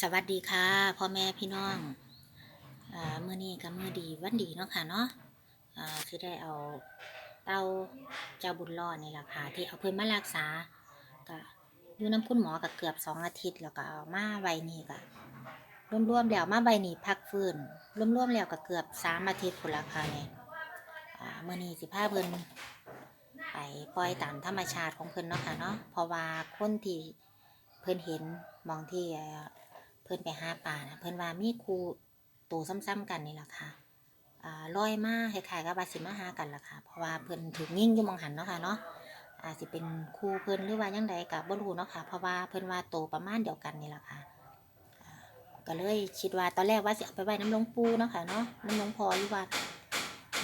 สวัสดีค่ะพ่อแม่พี่น้องอ่ามื้อนี้ก็มือดีวันดีเนาะค่ะเนาะคือได้เอาเต้าเจ้าบุญรอดนี่แหละค่ะที่เอาเพิ่นมารักษาก็อยู่น้ำคุณหมอก็เกือบสองอาทิตย์แล้วก็เอามาไวนี่ก็รวมๆแล้วมาไวนี่พักฟื้นรวมๆแล้วก็เกือบสามอาทิตย์พุ่นละค่ะเนี่ยอ่ามื้อนี้สิพาเพิ่นไปปล่อยตามธรรมชาติของเพิ่นเนาะค่ะเนาะเพราะว่าคนที่เพิ่นเห็นมองที่ เอ่อเพิ่นไปหาปลานะเพิ่นว่ามีครูตัวซ้ำๆกันนี่แหละค่ะอ่าลอยมาคล้ายๆกับว่าสิมาหากันล่ะค่ะ เพราะว่าเพิ่นถูกยิ่งอยู่มองหันเนาะค่ะเนาะอาจสิเป็นครูเพิ่นหรือว่าจังใดก็บ่รู้เนาะค่ะ เพราะว่าเพิ่นว่าโตประมาณเดียวกันนี่แหละค่ะก็เลยคิดว่าตอนแรกว่าสิเอาไปไว้น้ำหลวงปู่เนาะค่ะเนาะน้ำหลวงพ่ออยู่วัด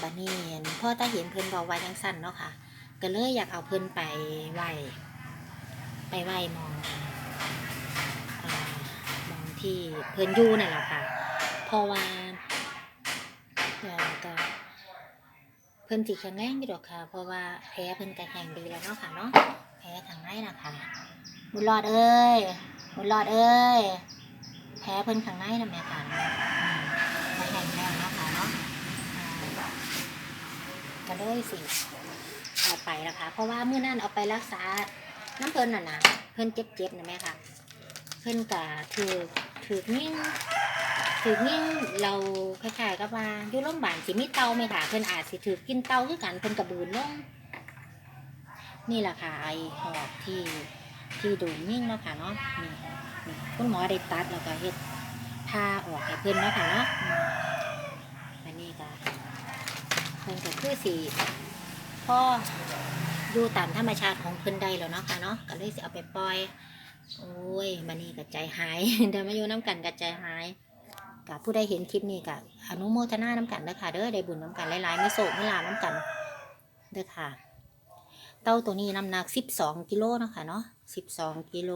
บัดนี้อั่นพ่อตาเห็นเพิ่นบอกว่าจังซั่นเนาะค่ะ ก็เลยอยากเอาเพิ่นไปไว้ไปไว้มอง ที่เพิ่นอยู่นั่นแหละค่ะเพราะว่าเอ่อก็เพิ่นสิแข็งแรงอยู่ดอกค่ะ เพราะว่าแผลเพิ่นก็แห้งดีแล้วเนาะค่ะเนาะแผลทางในน่ะค่ะบุญรอดเอ้ยบุญรอดเอ้ยแผลเพิ่นข้างในน่ะแม่ค่ะมก็แห้งแล้วนะคะเนาะก็เลยสิเอาไปละค่ะเพราะว่าเมื้อนั้นเอาไปรักษาน้ำเพิ่นน่ะนะเพิ่นเจ็บๆนะแม่ค่ะ เพิ่นก็ถือ ถือยิ่งถือยิ่งเราคล้ายๆกับว่าอยู่โรงพยาบาลสิมีเตาไหมค่ะเพิ่นอาจสิถือกินเตาคือกันเพิ่นกระบืนลงนี่แหละค่ะไอหอกที่ที่ดนยิ่งเนาะค่ะเนาะนี่นี่คุณหมอได้ตัดแล้วก็เฮ็ดผ้าออกให้เพิ่นเนาะค่ะเนาะอันนี้ก็เพิ่นก็คือสิพ่ออยู่ตามธรรมชาติของเพิ่นได้แล้วเนาะค่ะเนาะก็เลยสิเอาไปปล่อย กับใจหายเดี๋ยวมาอยู่น้ำกันกับใจหายกับผู้ใดเห็นคลิปนี้กับอนุโมทนาน้ำกันเด้อค่ะเด้อได้บุญน้ำกันหลายๆไม่โศกไม่ลาน้ำกันเด้อค่ะ เต้าตัวนี้น้ำหนักสิบสองกิโลเนาะคะเนาะสิบสองกิโล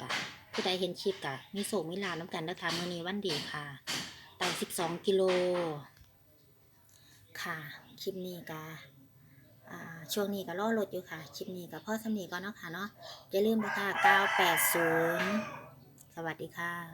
กับผู้ใดเห็นคลิปกับมีโศกไม่ลาน้ำกันเด้อค่ะมื้อนี้วันดีค่ะ เต้าสิบสองกิโลค่ะคลิปนี้กะอ่า ช่วงนี้ก็ล่อรถอยู่ค่ะ คลิปนี้กับพ่อสำนีก่อนเนาะค่ะเนาะอย่าลืมนะคะ980 สวัสดีค่ะ